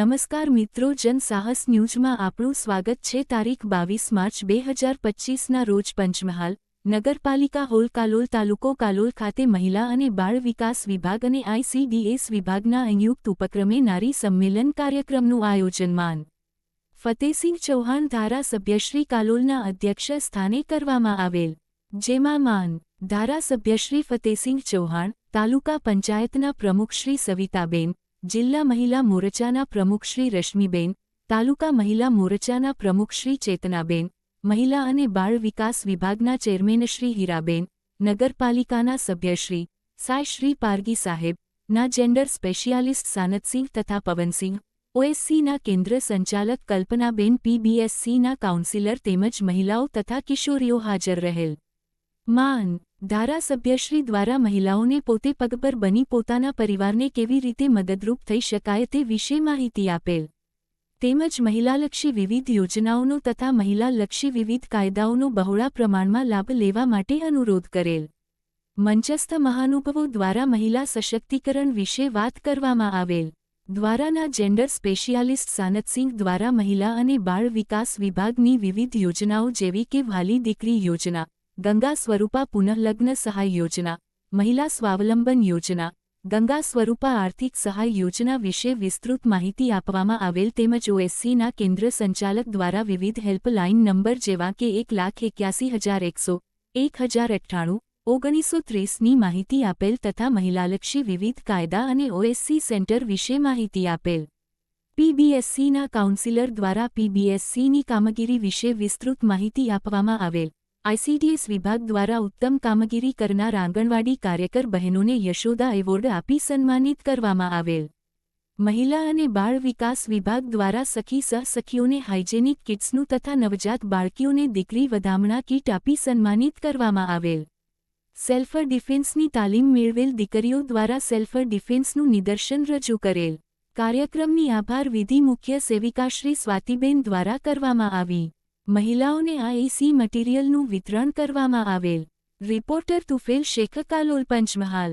નમસ્કાર મિત્રો, જન સાહસ ન્યૂઝમાં આપણું સ્વાગત છે. તારીખ બાવીસ માર્ચ બે હજાર પચ્ચીસના રોજ પંચમહાલ, નગરપાલિકા હોલ, કાલોલ તાલુકો, કાલોલ ખાતે મહિલા અને બાળ વિકાસ વિભાગ અને આઈસીડીએસ વિભાગના સંયુક્ત ઉપક્રમે નારી સંમેલન કાર્યક્રમનું આયોજન માન ફતેસિંહ ચૌહાણ ધારાસભ્યશ્રી કાલોલના અધ્યક્ષ સ્થાને કરવામાં આવેલ. જેમાં માન ધારાસભ્યશ્રી ફતેસિંહ ચૌહાણ, તાલુકા પંચાયતના પ્રમુખ શ્રી સવિતાબેન જિલ્લા મહિલા મોરચાના પ્રમુખ શ્રી રશ્મિબેન, તાલુકા મહિલા મોરચાના પ્રમુખ શ્રી ચેતનાબેન, મહિલા અને બાળ વિકાસ વિભાગના ચેરમેન શ્રી હીરાબેન, નગરપાલિકાના સભ્યશ્રી સાય શ્રી પારગી સાહેબ, ના જેન્ડર સ્પેશિયાલિસ્ટ સાનતસિંહ તથા પવનસિંહ, ઓએસસીના કેન્દ્ર સંચાલક કલ્પનાબેન પીબીએસસીના કાઉન્સિલર તેમજ મહિલાઓ તથા કિશોરીઓ હાજર રહેલ. માન ધારાસભ્યશ્રી દ્વારા મહિલાઓને પોતે પગભર બની પોતાના પરિવારને કેવી રીતે મદદરૂપ થઈ શકાય તે વિશે માહિતી આપેલ. તેમજ મહિલાલક્ષી વિવિધ યોજનાઓનો તથા મહિલાલક્ષી વિવિધ કાયદાઓનો બહોળા પ્રમાણમાં લાભ લેવા માટે અનુરોધ કરેલ. મંચસ્થ મહાનુભવો દ્વારા મહિલા સશક્તિકરણ વિશે વાત કરવામાં આવેલ. દ્વારાના જેન્ડર સ્પેશિયાલિસ્ટ સાનતસિંહ દ્વારા મહિલા અને બાળ વિકાસ વિભાગની વિવિધ યોજનાઓ જેવી કે વાલી દીકરી યોજના ગંગા સ્વરૂપા પુનઃલગ્ન સહાય યોજના મહિલા સ્વાવલંબન યોજના ગંગા સ્વરૂપા આર્થિક સહાય યોજના વિશે વિસ્તૃત માહિતી આપવામાં આવેલ તેમજ ઓએસસીના કેન્દ્ર સંચાલક દ્વારા વિવિધ હેલ્પલાઇન નંબર જેવા કે એક લાખ એક્યાસી હજાર એકસો એક હજાર અઠ્ઠાણું ઓગણીસો ત્રીસની માહિતી આપેલ તથા મહિલાલક્ષી વિવિધ કાયદા અને ઓએસસી સેન્ટર વિશે માહિતી આપેલ પીબીએસસીના કાઉન્સિલર દ્વારા પીબીએસસીની કામગીરી વિશે વિસ્તૃત માહિતી આપવામાં આવેલ આઈસીડીએસ વિભાગ દ્વારા ઉત્તમ કામગીરી કરનાર આંગણવાડી કાર્યકર બહેનોને યશોદા એવોર્ડ આપી સન્માનિત કરવામાં આવેલ. મહિલા અને બાળ વિકાસ વિભાગ દ્વારા સખી સહસખીઓને હાઇજેનિક કિટ્સનું તથા નવજાત બાળકીઓને દીકરી વધામણા કીટ આપી સન્માનિત કરવામાં આવેલ. સેલ્ફર ડિફેન્સની તાલીમ મેળવેલ દીકરીઓ દ્વારા સેલ્ફર ડિફેન્સનું નિદર્શન રજૂ કરેલ. કાર્યક્રમની આભાર વિધિ મુખ્ય સેવિકાશ્રી સ્વાતિબેન દ્વારા કરવામાં આવી. મહિલાઓને આ એસી મટીરીયલનું વિતરણ કરવામાં આવેલ. રિપોર્ટર તુફેલ શેખ કાલોલ પંચમહાલ.